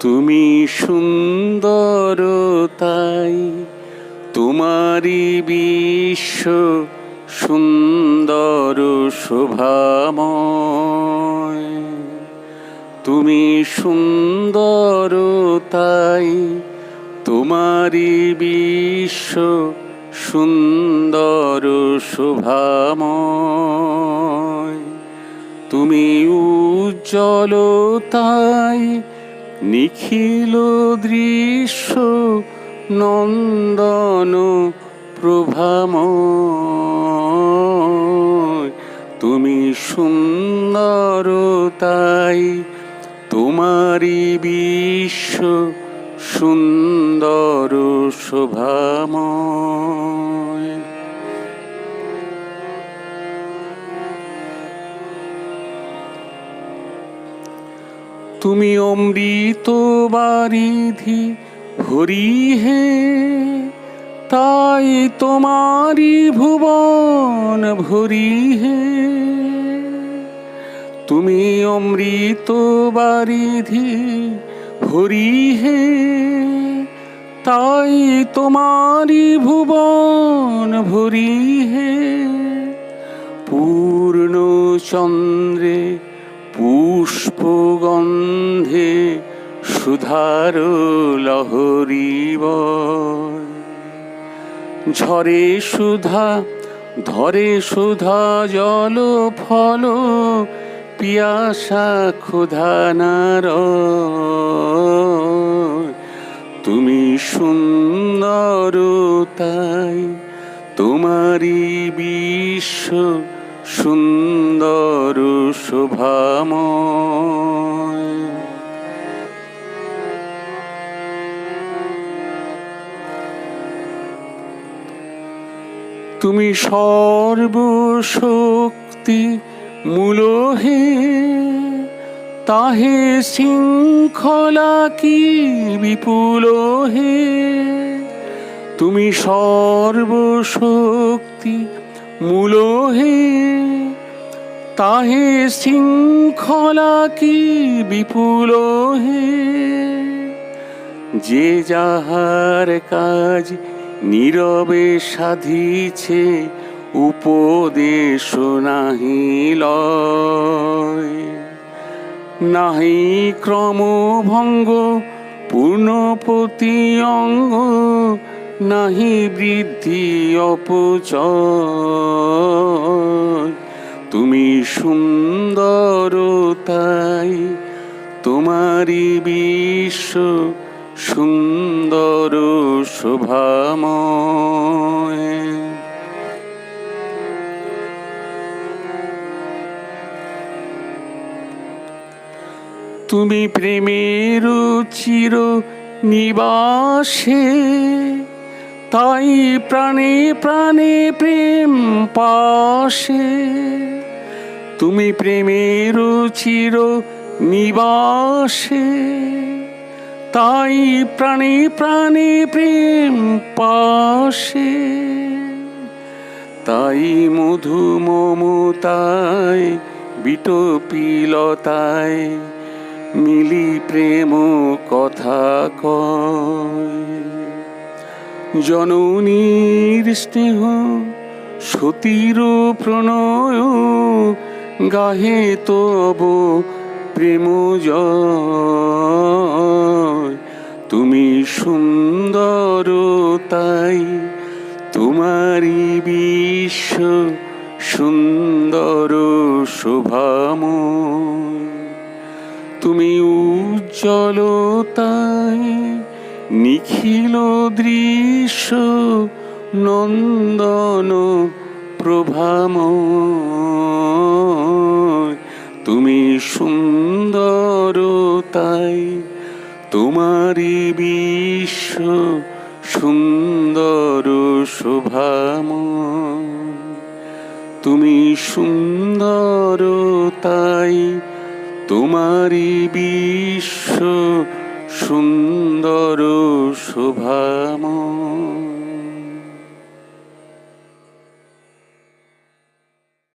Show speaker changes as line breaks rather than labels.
তুমি সুন্দর তাই তোমারই বিশ্ব সুন্দর শোভাময়। তুমি সুন্দর তাই তোমারই বিশ্ব সুন্দর শোভাময়। তুমি উজ্জ্বল তাই নিখিল দৃশ্য নন্দন প্রভাম তুমি সুন্দর তাই তোমারই বিশ্ব সুন্দর শোভাময়। তুমি অমৃত বারিধি হরি হে, তাই তোমারি ভুবন ভরি হে। তুমি অমৃত বারিধি হরি হে, তাই তোমারি ভুবন ভরি হে। পূর্ণ চন্দ্রে পুষ্পগন্ধে সুধার লহরিব। ঝরে সুধা, ধরে সুধা জল ফল, পিয়াসা ক্ষুধা নার। তুমি সুন্দর তাই তোমারি বিশ্ব সুন্দর শোভাময়। তুমি সর্বশক্তি মূল হে তাহে শৃঙ্খলা কি বিপুল হে তুমি সর্বশক্তি মূল হে তাহে শৃঙ্খলা কি বিপুল হে যে যাহার কাজ নীরবে সাধিছে, উপদেশ নাহি লয়। নাহি ক্রমভঙ্গ পূর্ণপতি অঙ্গ নাহি বৃদ্ধি অপচয়। তুমি সুন্দর তাই তোমারি বিশ্ব সুন্দর শোভাময়। তুমি প্রেমের চির নিবাসে তাই প্রাণে প্রাণে প্রেম পাশে। তুমি প্রেমের চির নিবাসে। তাই প্রাণে প্রাণে প্রেম পাশে। তাই মধু মমতায়, বিটপিলতায় মিলি প্রেম কথা কয়। জননীর স্নেহ, সতীর প্রণয়, গাহে তব প্রেম তুমি সুন্দর তাই তোমারি বিশ্ব সুন্দর শোভাময়। তুমি উজ্জ্বল তাই নিখিল দৃশ্য নন্দন প্রভাম তুমি সুন্দর তাই তোমারি বিশ্ব সুন্দর শোভাম তুমি সুন্দর তাই তোমারি বিশ্ব সুন্দর শোভাময়